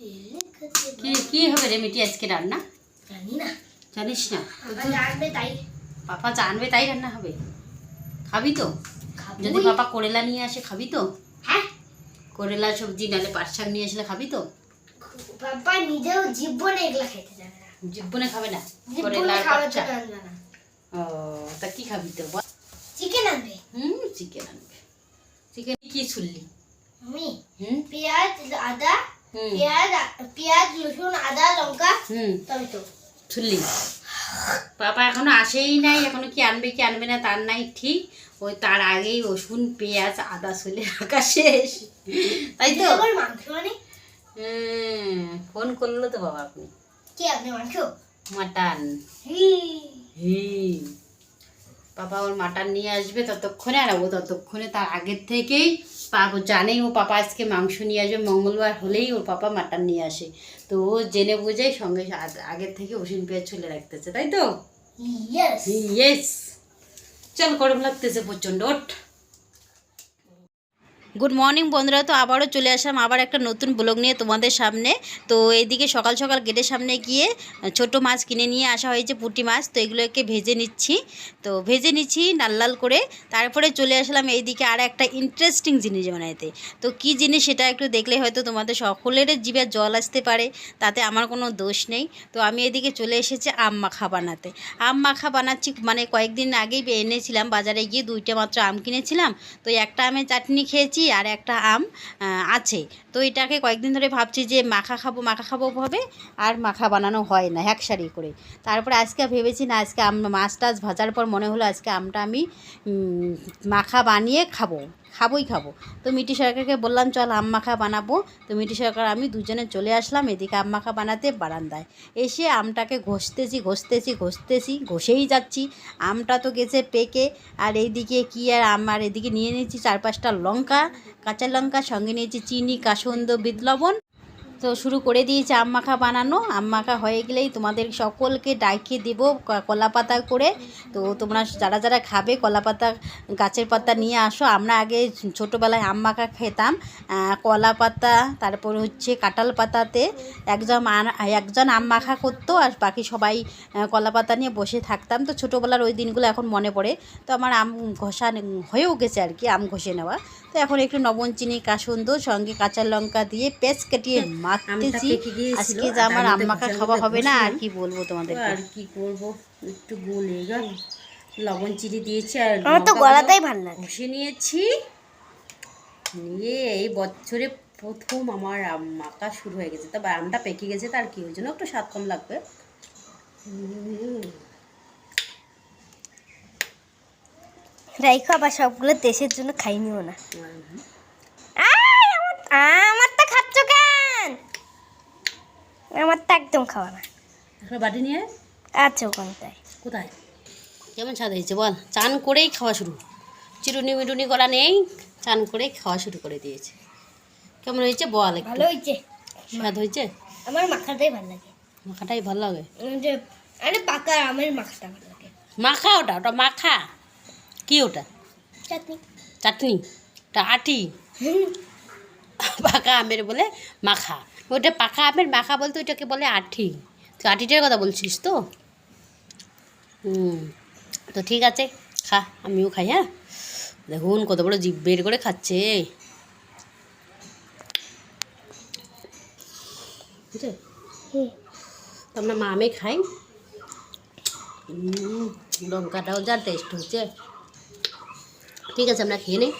কি কি হবে রে মিটি আজকে রান্না? জানি না জানিস না? বাবা জানবে তাই। পাপা জানবে তাই রান্না হবে। খাবি তো? যদি পাপা করেলা নিয়ে আসে খাবি তো? হ্যাঁ। করেলা সবজি নালে পাট শাক নিয়ে আসলে খাবি তো? বাবা নিজেও জীবনে এগুলা খেতে জানে না। জীবনে খাবে না? করেলা পাট শাক? না। ও তা কি খাবি তো? চিকেন আনবে। হুম চিকেন আনবে। চিকেন কি ছুললি? আমি হুম? পেঁয়াজ আদা পেঁয়াজ পেঁয়াজ রসুন আদা লঙ্কা টমেটো। ছুললি পাপা এখনও আসেই নাই এখনও কি আনবে কি আনবে না তার নাই ঠিক। ওই তার আগেই রসুন পেঁয়াজ আদা ছুলে রাখা শেষ। তাই তো? মাংস মানে হুম ফোন করল তো বাবা আপনি। কি আপনি মাংস? মাটন। হি। হি। পাপা ওর মাটন নিয়ে আসবে ততক্ষণে আর ও ততক্ষণে তার আগের থেকেই পাপ জানেই ও পাপা আজকে মাংস নিয়ে আসবে মঙ্গলবার হলেই ওর পাপা মাটন নিয়ে আসে। তো ও জেনে বুঝেই সঙ্গে আগের থেকে ওষুধ পেঁয়াজ চলে রাখতেছে তাই তো? ইয়েস চল গরম লাগতেছে প্রচণ্ড ওঠ। গুড মর্নিং বন্ধুরা। তো আবারও চলে আসলাম আবার একটা নতুন ব্লগ নিয়ে তোমাদের সামনে। তো এইদিকে সকাল সকাল গেটের সামনে গিয়ে ছোট মাছ কিনে নিয়ে আসা হয়েছে, পুঁটি মাছ। তো এগুলোকে ভেজে নিচ্ছি। তো ভেজে নিচ্ছি লাল লাল করে। তারপরে চলে আসলাম এইদিকে আর একটা ইন্টারেস্টিং জিনিস বানাইতে। তো কি জিনিস সেটা একটু দেখলে হয়তো তোমাদের সকলের জিভে জল আসতে পারে, তাতে আমার কোনো দোষ নেই। তো আমি এদিকে চলে এসেছি আম মাখা বানাতে। আম মাখা বানাচ্ছি মানে কয়েকদিন আগেই এনেছিলাম। বাজারে গিয়ে দুইটা মাত্র আম কিনেছিলাম। তো একটা আমের চাটনি খেয়েছি আর একটা আম আছে। তো এটাকে কয়েকদিন ধরে ভাবছি যে মাখা খাব মাখা খাব ভাবে আর মাখা বানানো হয় না এক সারি করে। তারপরে আজকে ভেবেছি না, আজকে আম, মাছ টাছ ভাজার পর মনে হলো আজকে আমটা আমি মাখা বানিয়ে খাব। খাবোই খাব। তো মিটি সরকারকে বললাম, চল মাখা বানাবো। তো মিটি সরকার, আমি দুজনে চলে আসলাম, এদিকে মাখা বানাতে বারান্দায়। এসে আমটাকে ঘষতেছি ঘষতেছি ঘষতেছি, ঘষেই যাচ্ছি। আমটা তো গেছে পেকে, আর এইদিকে কি আর আমার এদিকে নিয়ে নিয়েছি চার পাঁচটা লঙ্কা, কাঁচা লঙ্কা, সঙ্গে নিয়েছি চিনি কাসন্দ বিদ লবণ। তো শুরু করে দিয়েছি আম মাখা বানানো। আম মাখা হয়ে গেলেই তোমাদের সকলকে ডাইকে দেবো কলা পাতা করে। তো তোমরা যারা যারা খাবে কলা পাতা, গাছের পাতা নিয়ে আসো। আমরা আগে ছোটোবেলায় আম মাখা খেতাম কলা পাতা, তারপর হচ্ছে কাঁঠাল পাতাতে। একজন একজন আম মাখা করতো আর বাকি সবাই কলা পাতা নিয়ে বসে থাকতাম। তো ছোটোবেলার ওই দিনগুলো এখন মনে পড়ে। তো আমার আম ঘষা হয়েও গেছে আর কি, আম ঘষে নেওয়া। তো এখন একটু নবন চিনি কাসুন্দ সঙ্গে কাঁচা লঙ্কা দিয়ে পেঁচ কাটিয়ে মাখতেছি আজকে যে আমার আম খাওয়া হবে না আর কি বলব তোমাদের আর কি করব? একটু গলে গেল লবণ চিনি দিয়েছি আর আমার তো লঙ্কাগুলো গলাটাই ভালো লাগে। ঘষে নিয়েছি। নিয়ে এই বছরে প্রথম আমার আম শুরু হয়ে গেছে। তবে আমটা পেকে গেছে তার কি ওই জন্য একটু স্বাদ কম লাগবে। রাইখো আবার সবগুলো দেশের জন্য খাইনিও না। হুম। আমারটা খাচ্ছ কেন আমারটা একদম খাওয়া না। একটা বাটি নিয়ে। আচ্ছা ওখানটায় কোথায়? কেমন স্বাদ হয়েছে বল? চান করেই খাওয়া শুরু। চিরুনি মিটুনি করা নেই চান করেই খাওয়া শুরু করে দিয়েছে। কেমন হয়েছে বল ভালো হয়েছে। স্বাদ হয়েছে? আমার মাখাটাই ভালো লাগে। মাখাটাই ভালো লাগে? আরে পাকা আমের মাখাটা ভালো লাগে। মাখা ওটা ওটা মাখা। কি ওটা? চাটনি। চাটনি? ওটা আটি? পাকা আমের বলে মাখা। ওটা পাকা আমের মাখা বলতে ওইটাকে বলে আঠি। তুই আঠিটার কথা বলছিস তো? হুম। তো ঠিক আছে, খা, আমিও খাই হ্যাঁ? দেখুন কত বড় জিভ বের করে খাচ্ছে। তো আমরা মামে খাই। লঙ্কাটাও যা টেস্ট হচ্ছে। ঠিক আছে, আমরা খেয়ে নিই।